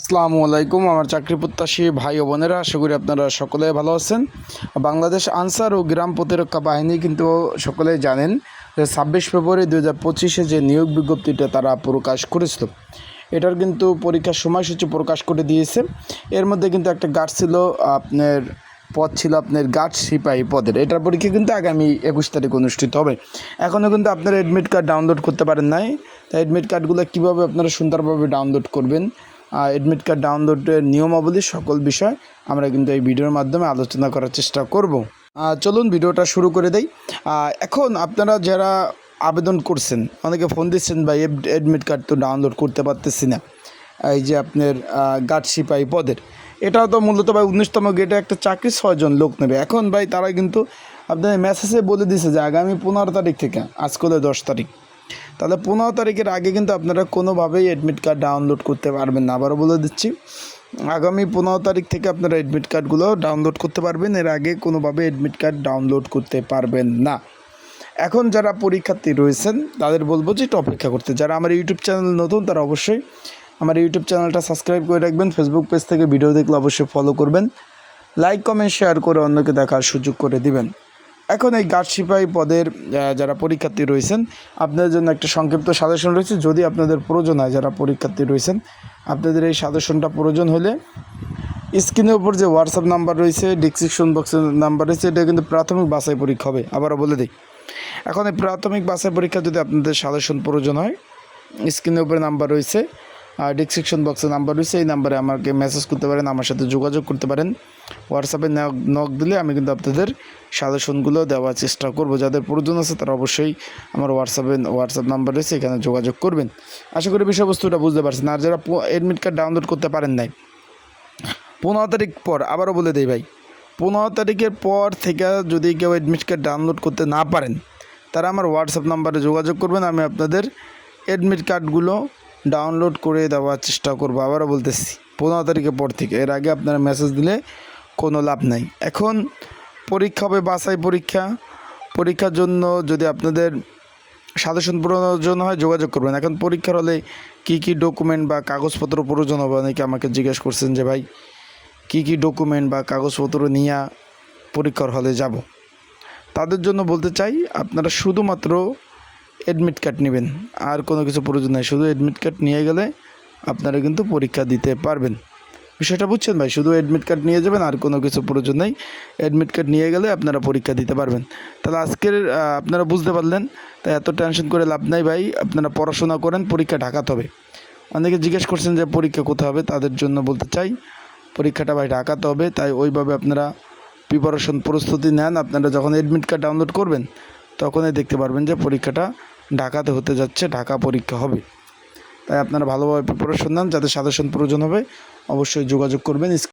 আসসালামু আলাইকুম, আমার চাকরি প্রত্যাশী ভাই ও বোনেরা, আশা করি আপনারা সকলে ভালো আছেন। বাংলাদেশ আনসার ও গ্রাম প্রতিরক্ষা বাহিনী কিন্তু সকলেই জানেন যে ছাব্বিশ ফেব্রুয়ারি দু হাজার পঁচিশে যে নিয়োগ বিজ্ঞপ্তিটা তারা প্রকাশ করেছিল, এটার কিন্তু পরীক্ষার সময়সূচি প্রকাশ করে দিয়েছে। এর মধ্যে কিন্তু একটা গার্ড ছিল, আপনার পদ ছিল আপনার গার্ড সিপাহী পদের। এটার পরীক্ষা কিন্তু আগামী একুশ তারিখ অনুষ্ঠিত হবে। এখনও কিন্তু আপনারা অ্যাডমিট কার্ড ডাউনলোড করতে পারেন নাই। তাই অ্যাডমিট কার্ডগুলো কীভাবে আপনারা সুন্দরভাবে ডাউনলোড করবেন অ্যাডমিট কার্ড ডাউনলোডের নিয়মাবলী সকল বিষয় আমরা কিন্তু এই ভিডিওর মাধ্যমে আলোচনা করার চেষ্টা করব। চলুন ভিডিওটা শুরু করে দেই। এখন আপনারা যারা আবেদন করছেন, অনেকে ফোন দিচ্ছেন, ভাই অ্যাডমিট কার্ড তো ডাউনলোড করতে পারতেছি না। এই যে আপনার গার্ড সিপাহী পদের। এটাও তো মূলত, ভাই, উনিশতম গেটে একটা চাকরি ছয়জন লোক নেবে। এখন, ভাই, তারা কিন্তু আপনার মেসেজে বলে দিছে যে, আগামী পনেরো তারিখ থেকে, আজকে দশ তারিখ। তাহলে পনেরো তারিখের আগে কিন্তু আপনারা কোনোভাবেই অ্যাডমিট কার্ড ডাউনলোড করতে পারবেন না। আবারও বলে দিচ্ছি, আগামী পনেরো তারিখ থেকে আপনারা অ্যাডমিট কার্ডগুলো ডাউনলোড করতে পারবেন। এর আগে কোনোভাবে অ্যাডমিট কার্ড ডাউনলোড করতে পারবেন না। এখন যারা পরীক্ষার্থী রয়েছেন, তাদের বলব যে একটু অপেক্ষা করতে। যারা আমার ইউটিউব চ্যানেল নতুন, তারা অবশ্যই আমার ইউটিউব চ্যানেলটা সাবস্ক্রাইব করে রাখবেন। ফেসবুক পেজ থেকে ভিডিও দেখলে অবশ্যই ফলো করবেন। লাইক কমেন্ট শেয়ার করে অন্যকে দেখার সুযোগ করে দিবেন। এখন এই গার্ড সিপাহী পদের যারা পরীক্ষার্থী রয়েছেন, আপনাদের জন্য একটা সংক্ষিপ্ত সাজেশন রয়েছে। যদি আপনাদের প্রয়োজন হয়, যারা পরীক্ষার্থী রয়েছেন, আপনাদের এই সাজেশনটা প্রয়োজন হলে স্ক্রিনের উপর যে হোয়াটসঅ্যাপ নাম্বার রয়েছে ডিসক্রিপশন বক্সের নাম্বার রয়েছে, এটা কিন্তু প্রাথমিক বাছাই পরীক্ষা হবে। আবারও বলে দিই, এখন এই প্রাথমিক বাছাই পরীক্ষা যদি আপনাদের সাজেশন প্রয়োজন হয়, স্ক্রিনের উপরে নাম্বার রয়েছে ডিসক্রিপশন বক্সে নাম্বার রয়েছে, এই নাম্বারে আমাকে মেসেজ করতে পারেন, আমার সাথে যোগাযোগ করতে পারেন। হোয়াটসঅ্যাপে নক দিলে আমি কিন্তু আপনাদের সাজেশনগুলো দেওয়ার চেষ্টা করব। যাদের প্রয়োজন আছে তারা অবশ্যই আমার হোয়াটসঅ্যাপে হোয়াটসঅ্যাপ নাম্বার রয়েছে, এখানে যোগাযোগ করবেন। আশা করি বিষয়বস্তুটা বুঝতে পারছেন। আর যারা অ্যাডমিট কার্ড ডাউনলোড করতে পারেন নাই, পনেরো তারিখ পর, আবারও বলে দেই ভাই, পনেরো তারিখের পর থেকে যদি কেউ অ্যাডমিট কার্ড ডাউনলোড করতে না পারেন, তারা আমার হোয়াটসঅ্যাপ নাম্বারে যোগাযোগ করবেন, আমি আপনাদের অ্যাডমিট কার্ডগুলো ডাউনলোড করে দেওয়ার চেষ্টা করব, আবারও বলতেছি। পনেরো তারিখের পর থেকে, এর আগে আপনারা মেসেজ দিলে কোনো লাভ নাই। এখন পরীক্ষা হবে বাছাই পরীক্ষা। পরীক্ষার জন্য যদি আপনাদের সাজেশন প্রয়োজন হয়, যোগাযোগ করবেন। এখন পরীক্ষার হলে কী কী ডকুমেন্ট বা কাগজপত্র প্রয়োজন হবে? অনেকে আমাকে জিজ্ঞেস করছেন যে, ভাই, কী কী ডকুমেন্ট বা কাগজপত্র নিয়ে পরীক্ষার হলে যাব? তাদের জন্য বলতে চাই, আপনারা শুধুমাত্র অ্যাডমিট কার্ড নেবেন। আর কোনো কিছু প্রয়োজন নেই। শুধু অ্যাডমিট কার্ড নিয়ে গেলে আপনারা কিন্তু পরীক্ষা দিতে পারবেন। বিষয়টা বুঝছেন ভাই? শুধু অ্যাডমিট কার্ড নিয়ে যাবেন, আর কোনো কিছু প্রয়োজন নেই। অ্যাডমিট কার্ড নিয়ে গেলে আপনারা পরীক্ষা দিতে পারবেন। তাহলে আজকের আপনারা বুঝতে পারলেন। তাই এত টেনশন করে লাভ নাই ভাই। আপনারা পড়াশোনা করেন, পরীক্ষা ঢাকাতে হবে। অনেকে জিজ্ঞেস করছেন যে পরীক্ষা কোথায় হবে? তাদের জন্য বলতে চাই, পরীক্ষাটা ভাই ঢাকাতে হবে। তাই ওইভাবে আপনারা প্রিপারেশন প্রস্তুতি নেন। আপনারা যখন অ্যাডমিট কার্ড ডাউনলোড করবেন, তখনই দেখতে পারবেন যে পরীক্ষাটা ঢাকাতে হতে যাচ্ছে, ঢাকা পরীক্ষা হবে। তাই আপনারা ভালোভাবে প্রিপারেশন নেন যাতে সাজেশন প্রয়োজন হবে, অবশ্যই যোগাযোগ করবেন।